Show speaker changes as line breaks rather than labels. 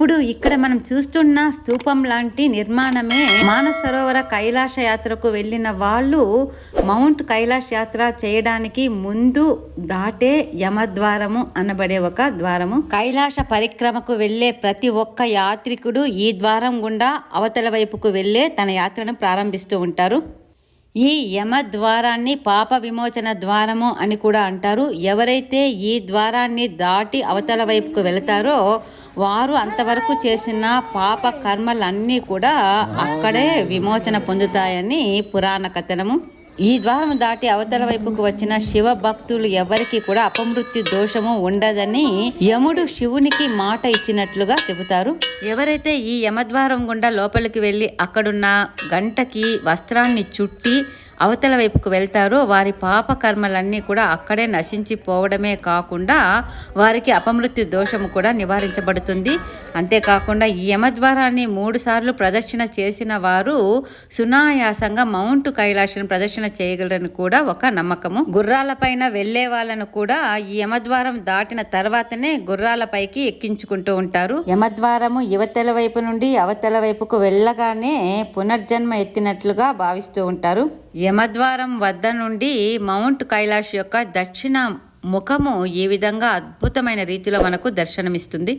ఇప్పుడు ఇక్కడ మనం చూస్తున్న స్తూపం లాంటి నిర్మాణమే మానసరోవర కైలాస యాత్రకు వెళ్ళిన వాళ్ళు మౌంట్ కైలాస యాత్ర చేయడానికి ముందు దాటే యమద్వారము అనబడే ఒక ద్వారము. కైలాస పరిక్రమకు వెళ్ళే ప్రతి ఒక్క యాత్రికుడు ఈ ద్వారం గుండా అవతల వైపుకు వెళ్ళే తన యాత్రను ప్రారంభిస్తూ ఉంటారు. ఈ యమ ద్వారాన్ని పాప విమోచన ద్వారము అని కూడా అంటారు. ఎవరైతే ఈ ద్వారాన్ని దాటి అవతల వైపుకు వెళతారో వారు అంతవరకు చేసిన పాప కర్మలన్నీ కూడా అక్కడే విమోచన పొందుతాయని పురాణ కథనము. ఈ ద్వారం దాటి అవతల వైపుకు వచ్చిన శివ భక్తులు ఎవరికి కూడా అపమృత్యు దోషము ఉండదని యముడు శివునికి మాట ఇచ్చినట్లుగా చెబుతారు. ఎవరైతే ఈ యమద్వారం గుండా లోపలికి వెళ్ళి అక్కడున్న గంటకి వస్త్రాన్ని చుట్టి అవతల వైపుకు వెళ్తారో వారి పాప కర్మలన్నీ కూడా అక్కడే నశించిపోవడమే కాకుండా వారికి అపమృత్యు దోషము కూడా నివారించబడుతుంది. అంతేకాకుండా ఈ యమద్వారాన్ని మూడుసార్లు ప్రదక్షిణ చేసిన వారు సునాయాసంగా మౌంట్ కైలాసం ప్రదక్షిణ చేయగలరని కూడా ఒక నమ్మకము. గుర్రాలపైన వెళ్ళే వాళ్ళను కూడా ఈ యమద్వారం దాటిన తర్వాతనే గుర్రాలపైకి ఎక్కించుకుంటూ ఉంటారు. యమద్వారము యువతల వైపు నుండి అవతల వైపుకు వెళ్ళగానే పునర్జన్మ ఎత్తినట్లుగా భావిస్తూ ఉంటారు. యమద్వారం వద్ద నుండి మౌంట్ కైలాష్ యొక్క దక్షిణ ముఖము ఈ విధంగా అద్భుతమైన రీతిలో మనకు దర్శనమిస్తుంది.